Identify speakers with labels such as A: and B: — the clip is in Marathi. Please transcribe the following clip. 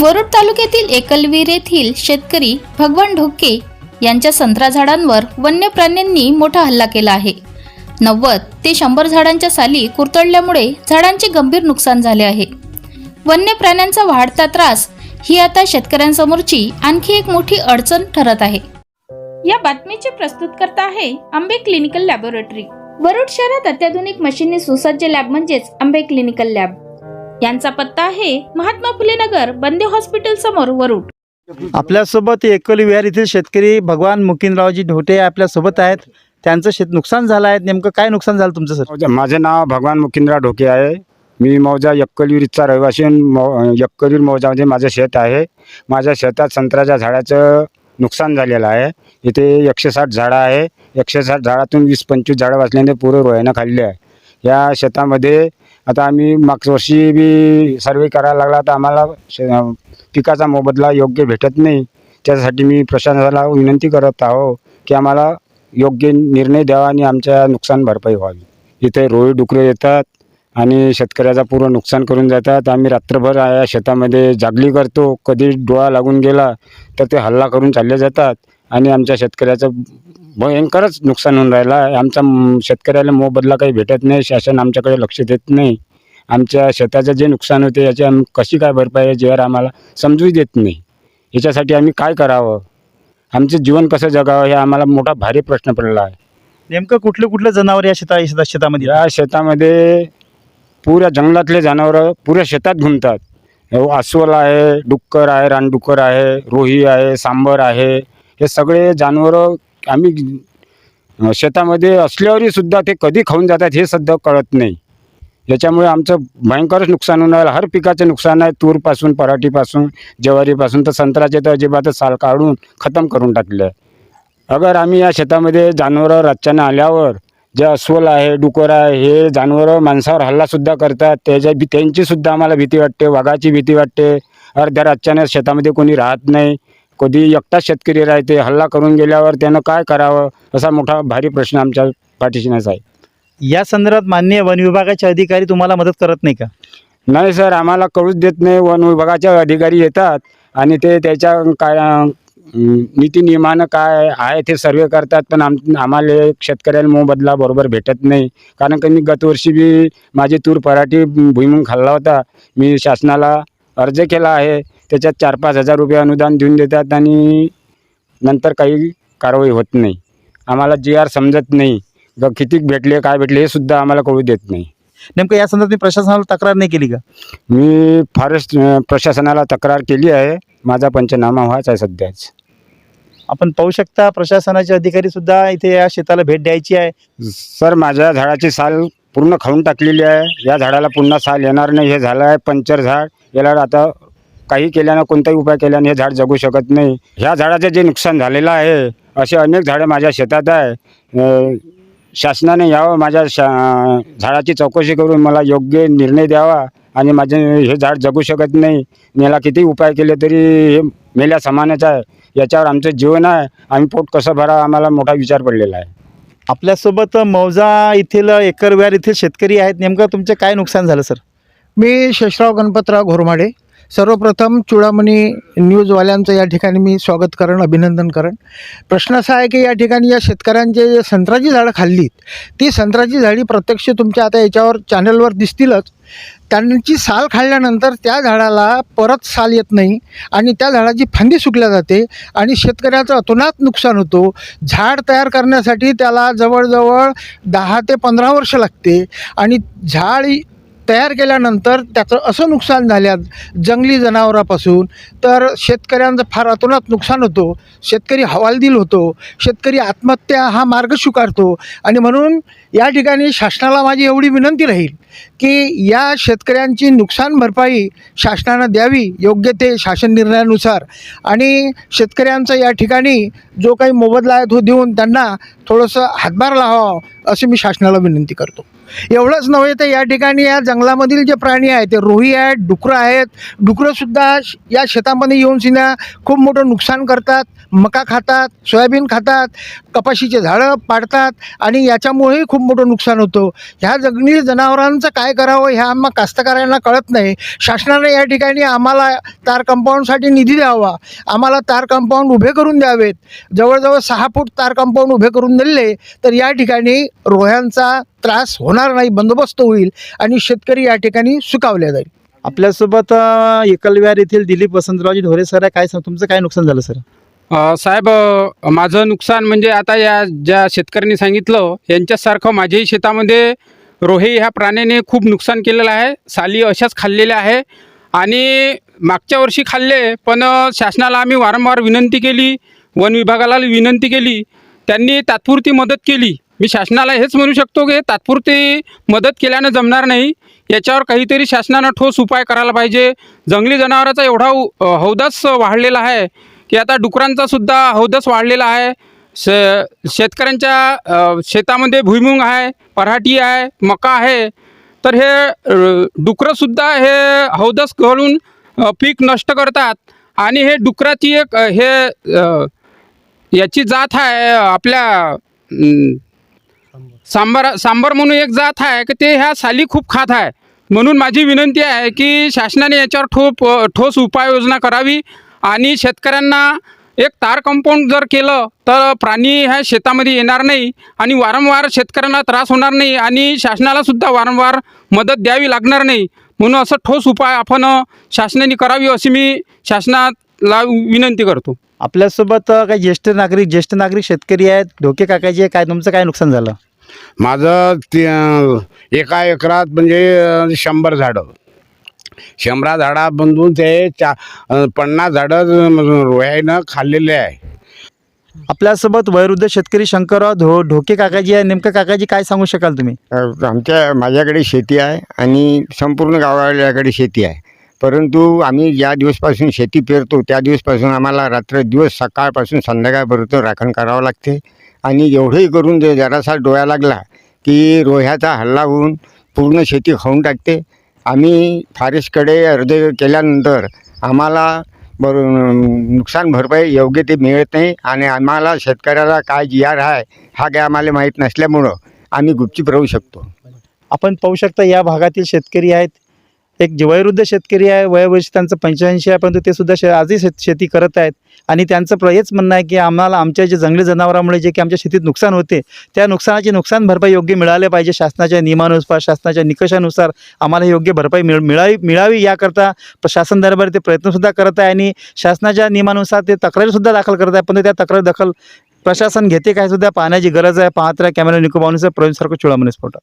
A: वरुड तालुक्यातील एकलवीर येथील शेतकरी भगवान ढोके यांच्या संत्रा झाडांवर वन्य प्राण्यांनी मोठा हल्ला केला आहे. नव्वद ते शंभर झाडांच्या साली कुरतडल्यामुळे झाडांचे गंभीर नुकसान झाले आहे. वन्य प्राण्यांचा वाढता त्रास ही आता शेतकऱ्यांसमोरची आणखी एक मोठी अडचण ठरत आहे. या बातमीचे प्रस्तुत करता आहे आंबे क्लिनिकल लॅबोरेटरी. वरुड शहरात अत्याधुनिक मशीनने सुसज्ज लॅब म्हणजेच आंबे क्लिनिकल लॅब. यांचा पत्ता आहे महात्मा फुले नगर बंदे हॉस्पिटल समोर वरुड.
B: आपल्यासोबत एकवली विहार येथील शेतकरी भगवान मुकिंदरावजी ढोटे आपल्यासोबत आहेत. त्यांचं शेत नुकसान झालं आहे. नेमकं काय नुकसान झालं तुमचं सर?
C: मौजा- माझे नाव भगवान मुकिंद्रा ढोके आहे. मी मौजा यक्कलवीरचा रहिवासी मौ यक्कलवीर मौजामध्ये माझं शेत आहे. माझ्या शेतात संत्र्याच्या झाडाचं नुकसान झालेलं आहे. इथे एकशे साठ झाडं आहे. एकशे साठ झाडातून वीस पंचवीस झाडं वाचल्याने पुरं रोयानं खाल्ले आहे. या शेतामध्ये आता आम्ही मागच्या वर्षी बी सर्वे करायला लागला तर आम्हाला शे पिकाचा मोबदला योग्य भेटत नाही. त्यासाठी मी प्रशासनाला विनंती करत आहो की आम्हाला योग्य निर्णय द्यावा आणि आमच्या नुकसान भरपाई व्हावी. इथे रोई डुकरे येतात आणि शेतकऱ्याचा पूर्ण नुकसान करून जातात. आम्ही रात्रभर या शेतामध्ये जागली करतो. कधी डोळा लागून गेला तर ते हल्ला करून चालले जातात. आणि आमच्या शेतकऱ्याचं भयंकरच नुकसान होऊन राहिलं. म- शेतकऱ्याला मोबदला काही भेटत नाही शासन आमच्याकडे लक्ष देत नाही. आमच्या शेताचं जे नुकसान होते याची आम्ही कशी काय भरपाई आहे याच्यावर आम्हाला समजूच देत नाही. याच्यासाठी आम्ही काय करावं? आमचं जीवन कसं जगावं हे आम्हाला मोठा भारी प्रश्न पडला आहे.
B: नेमकं कुठलं कुठलं जनावर या शेता शेता- शेतामध्ये?
C: या शेतामध्ये पुऱ्या जंगलातले जनावरं पुऱ्या शेतात घुमतात. अस्वल आहे डुक्कर आहे रानडुक्कर आहे रोही आहे सांबर आहे. हे सगळे जनावरं आम्ही शेतामध्ये असल्यावरही सुद्धा ते कधी खाऊन जातात हे सध्या कळत नाही. याच्यामुळे आमचं भयंकरच नुकसान होणार. हर पिकाचं नुकसान आहे. तूरपासून पराठीपासून ज्वारीपासून तर संत्राचे तर अजिबातच साल काढून खतम करून टाकले अगर आम्ही या शेतामध्ये जनावरं रातच्यानं आल्यावर जे अस्वल आहे डुकर आहे हे जनावरं माणसावर हल्लासुद्धा करतात. त्याच्या भी त्यांचीसुद्धा आम्हाला भीती वाटते. वाघाची भीती वाटते. अर्ध्या रातच्यानं शेतामध्ये कोणी राहत नाही. कधी एकटाच शेतकरी राहते हल्ला करून गेल्यावर त्यानं काय करावं? असा मोठा भारी प्रश्न आमच्या पाठीशीनच आहे
B: या संदर्भात माननीय वन विभागाचे अधिकारी तुम्हाला मदत करत नाही का?
C: नाही सर आम्हाला कळूच देत नाही. वन विभागाचे अधिकारी येतात आणि ते त्याच्या काय नीती नियमानं काय आहे ते सर्वे करतात पण आम आम्हाला शेतकऱ्याला मोबदला बरोबर भेटत नाही. कारण की मी गतवर्षी बी माझी तूर पराठी भुईमुंग खाल्ला होता. मी शासनाला अर्ज केला आहे. त्याच्यात चार पाच हजार रुपये अनुदान देऊन देतात आणि नंतर काही कारवाई होत नाही. आम्हाला जी आर समजत नाही ग किती भेटले काय भेटले हे सुद्धा आम्हाला कळू देत नाही.
B: नेमकं या संदर्भात मी प्रशासनाला तक्रार नाही केली का?
C: मी फॉरेस्ट अ, प्रशासनाला तक्रार केली आहे. माझा पंचनामा व्हायचा आहे सध्याच.
B: आपण पाहू शकता प्रशासनाचे अधिकारी सुद्धा इथे या शेताला भेट द्यायची आहे.
C: सर माझ्या झाडाची साल पूर्ण खाऊन टाकलेली आहे. या झाडाला पुन्हा साल येणार नाही. हे झालं आहे पंचर झाड. याला आता काही केल्यानं कोणताही उपाय केल्याने हे झाड जगू शकत नाही. ह्या झाडाचं जे नुकसान झालेलं आहे असे अनेक झाडं माझ्या शेतात आहे. शासनाने यावं माझ्या शा झाडाची चौकशी करून मला योग्य निर्णय द्यावा आणि माझे हे झाड जगू शकत नाही. याला किती उपाय केले तरी हे मेल्या समानच आहे. याच्यावर आमचं जीवन आहे. आम्ही पोट कसं भरा आम्हाला मोठा विचार पडलेला आहे.
B: आपल्यासोबत मौजा येथील एकरविहार येथील शेतकरी आहेत. नेमकं तुमचं काय नुकसान झालं सर?
D: मी शेषराव गणपतराव घोरमाडे. सर्वप्रथम चुडामणी न्यूजवाल्यांचं या ठिकाणी मी स्वागत करण अभिनंदन करण. प्रश्न असा आहे की या ठिकाणी या शेतकऱ्यांचे जे संत्र्याची झाडं खाल्लीत ती संत्र्याची झाडी प्रत्यक्ष तुमच्या आता याच्यावर चॅनलवर दिसतीलच. त्यांची साल खाल्ल्यानंतर त्या झाडाला परत साल येत नाही आणि त्या झाडाची फांदी सुकल्या जाते आणि शेतकऱ्याचं अतोनात नुकसान होतो. झाड तयार करण्यासाठी त्याला जवळजवळ दहा ते पंधरा वर्ष लागते आणि झाड तयार केल्यानंतर त्याचं असं नुकसान झाल्यात जंगली जनावरापासून तर शेतकऱ्यांचं फार अतोनात नुकसान होतो. शेतकरी हवालदिल होतो. शेतकरी आत्महत्या हा मार्ग स्वीकारतो. आणि म्हणून या ठिकाणी शासनाला माझी एवढी विनंती राहील की या शेतकऱ्यांची नुकसान भरपाई शासनानं द्यावी योग्य ते शासन निर्णयानुसार. आणि शेतकऱ्यांचा या ठिकाणी जो काही मोबदला आहे तो देऊन त्यांना थोडंसं हातभार लावावा. अशी मी शासनाला विनंती करतो. एवढंच नव्हे तर या ठिकाणी या जंगलामधील जे प्राणी आहेत ते रोही आहेत डुकरं आहेत. डुकरंसुद्धा श- या शेतामध्ये येऊन सिन्या खूप मोठं नुकसान करतात मका खातात सोयाबीन खातात कपाशीचे झाडं पाडतात आणि याच्यामुळेही खूप मोठं नुकसान होतं. ह्या जगणी जनावरांचं काय करावं ह्या आम्हा कास्तकारांना कळत नाही. शासनाने या ठिकाणी आम्हाला तार कंपाऊंडसाठी निधी द्यावा. आम्हाला तार कंपाऊंड उभे करून द्यावेत. जवळजवळ सहा फूट तार कंपाऊंड उभे करून दिले तर या ठिकाणी रोह्यांचा त्रास होणार नाही बंदोबस्त होईल आणि शेतकरी या ठिकाणी सुकावले जाईल.
B: आपल्यासोबत अ, एकलविहार येथील दिलीप वसंतरावजी ढोरे सर आहे. काय सांग तुमचं काय नुकसान झालं सर?
E: साहेब माझं नुकसान म्हणजे आता या ज्या शेतकऱ्यांनी सांगितलं यांच्यासारखं माझ्याही शेतामध्ये रोहे ह्या प्राण्याने खूप नुकसान केलेलं आहे. साली अशाच खाल्लेल्या आहे. आणि मागच्या वर्षी खाल्ले पण शासनाला आम्ही वारंवार विनंती केली वन विभागाला विनंती केली त्यांनी तात्पुरती मदत केली. मी शासनाला हेच म्हणू शकतो की तात्पुरती मदत केल्यानं जमणार नाही. याच्यावर काहीतरी शासनानं ठोस उपाय करायला पाहिजे. जंगली जनावरांचा एवढा हौदास वाढलेला आहे की आता डुकरांचा सुद्धा हौदस वाढलेला आहे. श शेतकऱ्यांच्या शेतामध्ये भुईमुंग आहे पराठी आहे मका आहे. तर हे डुकरंसुद्धा हे हौदस घालून पीक नष्ट करतात. आणि हे डुकराची एक हे याची जात आहे आपल्या सांबार सांबार म्हणून एक जात आहे की ते ह्या साली खूप खात आहे. म्हणून माझी विनंती आहे की शासनाने याच्यावर ठोप ठोस उपाययोजना करावी आणि शेतकऱ्यांना एक तार कंपाऊंड जर केलं तर प्राणी ह्या शेतामध्ये येणार नाही आणि वारंवार शेतकऱ्यांना त्रास होणार नाही आणि शासनाला सुद्धा वारंवार मदत द्यावी लागणार नाही. म्हणून असं ठोस उपाय आपण शासनाने करावी अशी मी शासनाला विनंती करतो.
B: आपल्यासोबत काही ज्येष्ठ नागरिक ज्येष्ठ नागरिक शेतकरी आहेत धोके काकायचे काय तुमचं काय नुकसान झालं?
F: माझं ते एका एकरात म्हणजे शंभर झाडं. शंभरा झाडा बंधून ते चा पन्नास झाडं रोह्यानं खाल्लेले आहे.
B: आपल्यासोबत वयोवृद्ध शेतकरी शंकरराव धो ढोके काकाजी आहे. नेमकं काकाजी काय सांगू शकाल तुम्ही?
G: आमच्या माझ्याकडे शेती आहे आणि संपूर्ण गावाल्याकडे शेती आहे. परंतु आम्ही ज्या दिवसपासून शेती पेरतो त्या दिवसपासून आम्हाला रात्र दिवस सकाळपासून संध्याकाळपर्यंत राखण करावं लागते. आणि एवढंही करून जर जरासा डोळा लागला की रोह्याचा हल्ला होऊन पूर्ण शेती खाऊन टाकते. आम्ही फारेस्टकडे अर्ज केल्यानंतर आम्हाला बर नुकसान भरपाई योग्य ते मिळत नाही आणि आम्हाला शेतकऱ्याला काय जी आर आहे हा काय आम्हाला माहीत नसल्यामुळं आम्ही गुपचूप राहू शकतो.
B: आपण पाहू शकता या भागातील शेतकरी आहेत एक जे वयोवृद्ध शेतकरी आहे वयोवयशी त्यांचं पंच्याऐंशी आहे परंतु ते सुद्धा शे आजही शेत शेती करत आहेत. आणि त्यांचं प्र हेच म्हणणं आहे की आम्हाला आमच्या जे जंगली जनावरांमुळे जे की आमच्या शेतीत नुकसान होते त्या नुकसानाची नुकसान भरपाई योग्य मिळाले पाहिजे. शासनाच्या नियमानुसार शासनाच्या निकषानुसार आम्हाला योग्य भरपाई मिळ मिळावी मिळावी याकरता शासन दरबार ते प्रयत्नसुद्धा करत आहे आणि शासनाच्या नियमानुसार ते तक्रारीसुद्धा दाखल करत आहे. पण त्या तक्रार दखल प्रशासन घेते काय सुद्धा पाहण्याची गरज आहे. पाहत राहा. कॅमेरा निकोबानुसार प्रवीण सारखं चुळामणी स्फोट